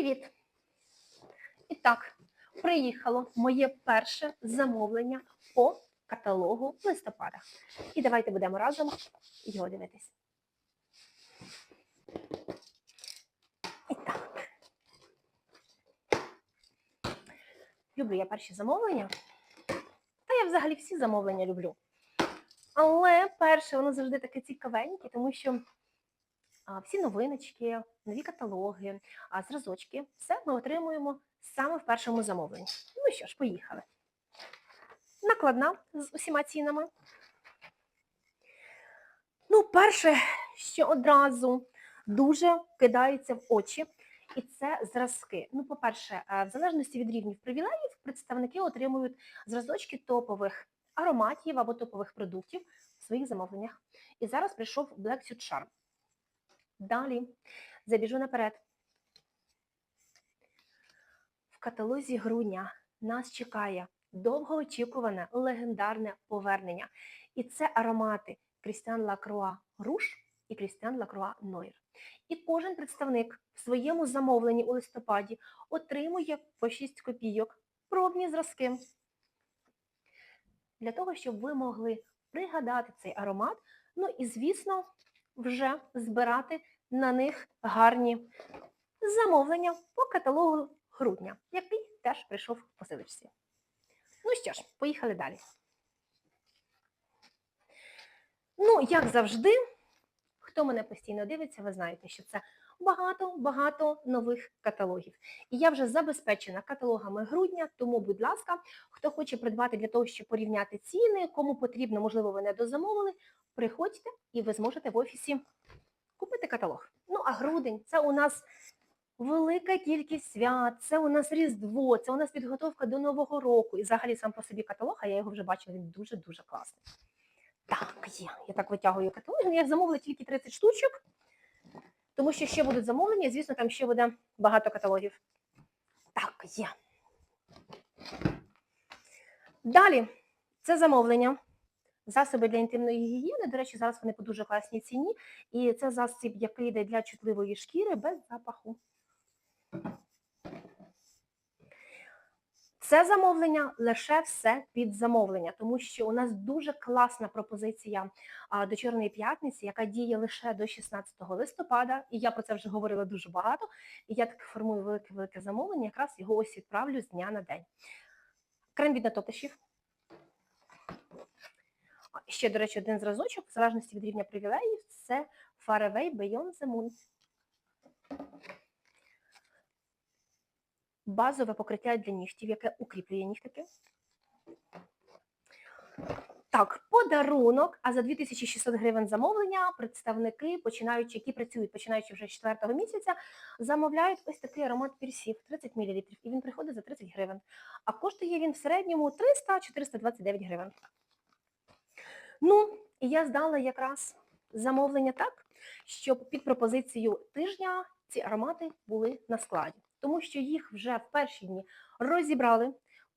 Привіт! І так, приїхало моє перше замовлення по каталогу листопада. І давайте будемо разом його дивитись. І так. Люблю я перші замовлення. Та я взагалі всі замовлення люблю. Але перше, воно завжди таке цікавеньке, тому що а, всі новиночки, нові каталоги, зразочки, все ми отримуємо саме в першому замовленні. Ну що ж, поїхали. Накладна з усіма цінами. Ну, перше, що одразу дуже кидається в очі, і це зразки. Ну, по-перше, е, в залежності від рівнів привілеїв, представники отримують зразочки топових ароматів або топових продуктів в своїх замовленнях. І зараз прийшов Black Suit Charm. Далі забіжу наперед. В каталозі грудня нас чекає довгоочікуване легендарне повернення. І це аромати Крістіан Лакруа Руш і Крістіан Лакруа Нойр. І кожен представник в своєму замовленні у листопаді отримує по 6 копійок пробні зразки. Для того, щоб ви могли пригадати цей аромат, ну і, звісно, вже збирати на них гарні замовлення по каталогу грудня, який теж прийшов в посилочці. Ну що ж, поїхали далі. Ну, як завжди, хто мене постійно дивиться, ви знаєте, що це багато-багато нових каталогів. І я вже забезпечена каталогами грудня, тому, будь ласка, хто хоче придбати для того, щоб порівняти ціни, кому потрібно, можливо, ви не дозамовили, приходьте і ви зможете в офісі каталог. Ну, а грудень це у нас велика кількість свят, це у нас Різдво, це у нас підготовка до Нового року. І взагалі сам по собі каталог, а я його вже бачила, він дуже-дуже класний. Так, є. Я так витягую каталог. Ну, Я замовила тільки 30 штучок, тому що ще будуть замовлення, звісно, там ще буде багато каталогів. Так, є. Далі, це замовлення. Засоби для інтимної гігієни, до речі, зараз вони по дуже класній ціні. І це засіб, який йде для чутливої шкіри без запаху. Це замовлення лише все під замовлення, тому що у нас дуже класна пропозиція до Чорної п'ятниці, яка діє лише до 16 листопада, і я про це вже говорила дуже багато. І я так формую велике-велике замовлення, якраз його ось відправлю з дня на день. Крем від натопишів. Ще, до речі, один зразочок, в залежності від рівня привілеїв, це Faraway Beyond the Moon. Базове покриття для нігтів, яке укріплює нігтики. Так, подарунок, а за 2600 гривень замовлення представники, починаючи, які працюють, починаючи вже з 4 місяця, замовляють ось такий аромат персів 30 мл. І він приходить за 30 гривень. А коштує він в середньому 300-429 гривень. Ну, і я здала якраз замовлення так, щоб під пропозицію тижня ці аромати були на складі. Тому що їх вже в перші дні розібрали,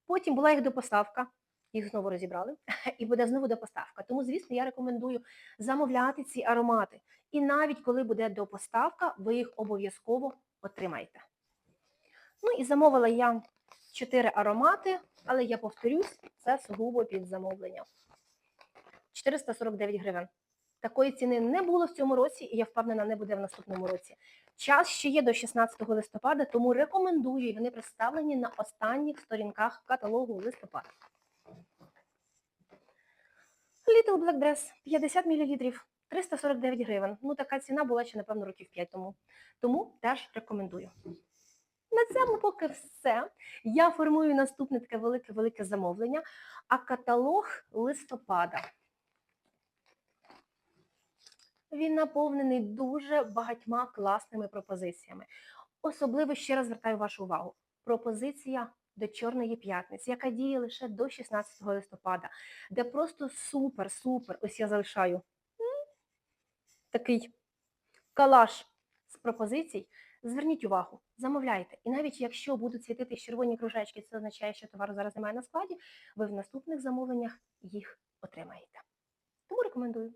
потім була їх допоставка, їх знову розібрали, і буде знову допоставка. Тому, звісно, я рекомендую замовляти ці аромати. І навіть коли буде допоставка, ви їх обов'язково отримаєте. Ну і замовила я 4 аромати, але я повторюсь, це сугубо під замовлення. 449 гривень. Такої ціни не було в цьому році, і я впевнена, не буде в наступному році. Час ще є до 16 листопада, тому рекомендую, і вони представлені на останніх сторінках каталогу листопада. Little Black Dress 50 мл, 349 гривень. Ну, така ціна була ще, напевно, років 5 тому. Тому теж рекомендую. На цьому поки все. Я формую наступне таке велике-велике замовлення, а каталог листопада. Він наповнений дуже багатьма класними пропозиціями. Особливо ще раз звертаю вашу увагу. Пропозиція до Чорної п'ятниці, яка діє лише до 16 листопада, де просто супер-супер, ось я залишаю такий калаш з пропозицій. Зверніть увагу, замовляйте. І навіть якщо будуть світити червоні кружечки, це означає, що товару зараз немає на складі, ви в наступних замовленнях їх отримаєте. Тому рекомендую.